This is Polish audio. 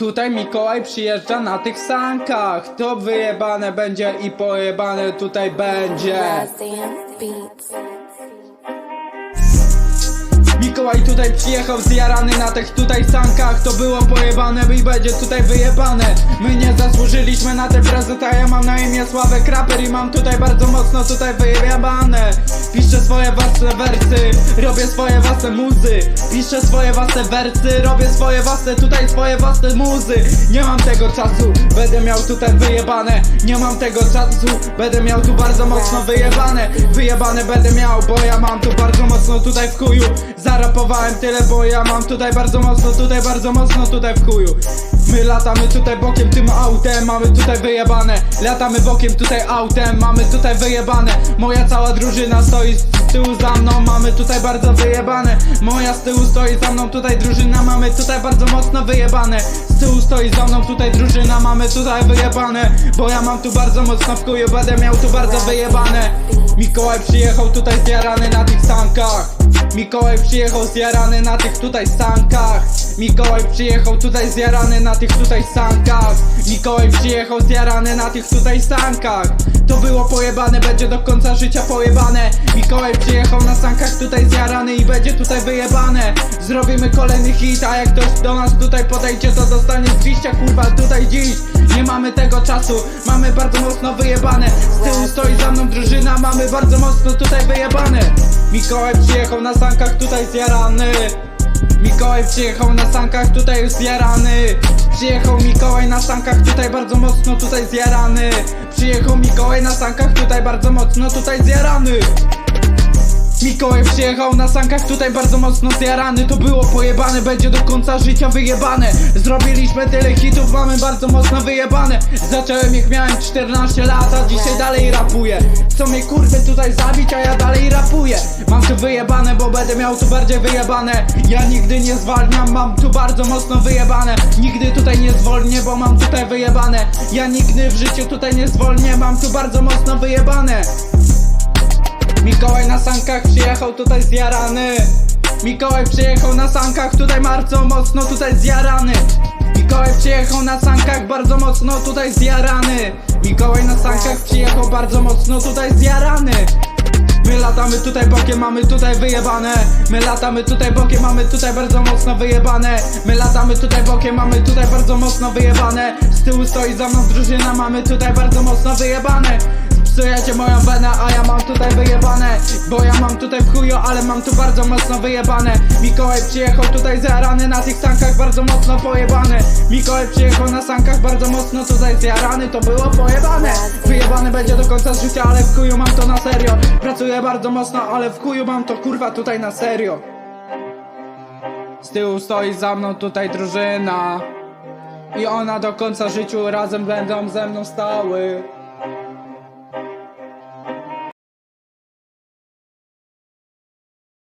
Tutaj Mikołaj przyjeżdża na tych sankach. To wyjebane będzie i pojebane tutaj będzie. Beats. Mikołaj tutaj przyjechał zjarany na tych tutaj sankach. To było pojebane i będzie tutaj wyjebane. My nie zasłużyliśmy na te prezenty a Ja mam na imię Sławek Raper i mam tutaj bardzo mocno tutaj wyjebane. Piszę swoje własne wersy, robię swoje własne muzy. Piszę swoje własne wersy, robię swoje własne tutaj swoje własne muzy. Nie mam tego czasu, będę miał tutaj wyjebane. Nie mam tego czasu, będę miał tu bardzo mocno wyjebane. Wyjebane będę miał, bo ja mam tu bardzo mocno tutaj w chuju Zarapowałem tyle, bo ja mam tutaj bardzo mocno, tutaj bardzo mocno tutaj w chuju. My latamy tutaj bokiem tym autem, mamy tutaj wyjebane. Latamy bokiem tutaj autem, mamy tutaj wyjebane. Moja cała drużyna stoi z tyłu za mną, mamy tutaj bardzo wyjebane. Moja z tyłu stoi za mną tutaj drużyna, mamy tutaj bardzo mocno wyjebane. Z tyłu stoi za mną tutaj drużyna, mamy tutaj wyjebane. Bo ja mam tu bardzo mocno w chuju, będę miał tu bardzo wyjebane. Mikołaj przyjechał tutaj zjarany na tych sankach Mikołaj przyjechał zjarany na tych tutaj sankach Mikołaj przyjechał tutaj zjarany na tych tutaj sankach Mikołaj przyjechał zjarany na tych tutaj sankach To było pojebane, będzie do końca życia pojebane. Mikołaj przyjechał na sankach tutaj zjarany i będzie tutaj wyjebane. Zrobimy kolejny hit, a jak ktoś do nas tutaj podejdzie to dostanie z liścia kurwa tutaj dziś. Nie mamy tego czasu, mamy bardzo mocno wyjebane. Z tyłu stoi za mną drużyna, mamy bardzo mocno tutaj wyjebane. Mikołaj przyjechał na sankach tutaj zjarany Mikołaj przyjechał na sankach tutaj już zjarany. Przyjechał Mikołaj na sankach tutaj bardzo mocno tutaj zjarany. Przyjechał Mikołaj na sankach tutaj bardzo mocno tutaj zjarany Mikołaj przyjechał na sankach tutaj bardzo mocno zjarany. To było pojebane, będzie do końca życia wyjebane. Zrobiliśmy tyle hitów, mamy bardzo mocno wyjebane. Zacząłem jak miałem 14 lat, a dzisiaj dalej rapuję. Co mnie kurwy tutaj zabić, a ja dalej rapuję. Mam tu wyjebane, bo będę miał tu bardziej wyjebane. Ja nigdy nie zwalniam, mam tu bardzo mocno wyjebane. Nigdy tutaj nie zwolnię, bo mam tutaj wyjebane. Ja nigdy w życiu tutaj nie zwolnię, mam tu bardzo mocno wyjebane Mikołaj na sankach przyjechał tutaj zjarany. Mikołaj przyjechał na sankach tutaj bardzo mocno tutaj zjarany. Mikołaj przyjechał na sankach bardzo mocno tutaj zjarany. Mikołaj na sankach przyjechał bardzo mocno tutaj zjarany. My latamy tutaj bokiem, mamy tutaj wyjebane. My latamy tutaj bokiem, mamy tutaj bardzo mocno wyjebane. My latamy tutaj bokiem, mamy tutaj bardzo mocno wyjebane. Z tyłu stoi za mną drużyna, mamy tutaj bardzo mocno wyjebane Psujecie moją wenę, a ja mam tutaj wyjebane. Bo ja mam tutaj w chuju, ale mam tu bardzo mocno wyjebane. Mikołaj przyjechał tutaj zjarany na tych sankach bardzo mocno pojebane Mikołaj przyjechał na sankach bardzo mocno tutaj zjarany To było pojebane. Wyjebane będzie do końca życia, ale w chuju mam to na serio. Pracuję bardzo mocno, ale w chuju mam to kurwa tutaj na serio. Z tyłu stoi za mną tutaj drużyna. I ona do końca życiu razem będą ze mną stały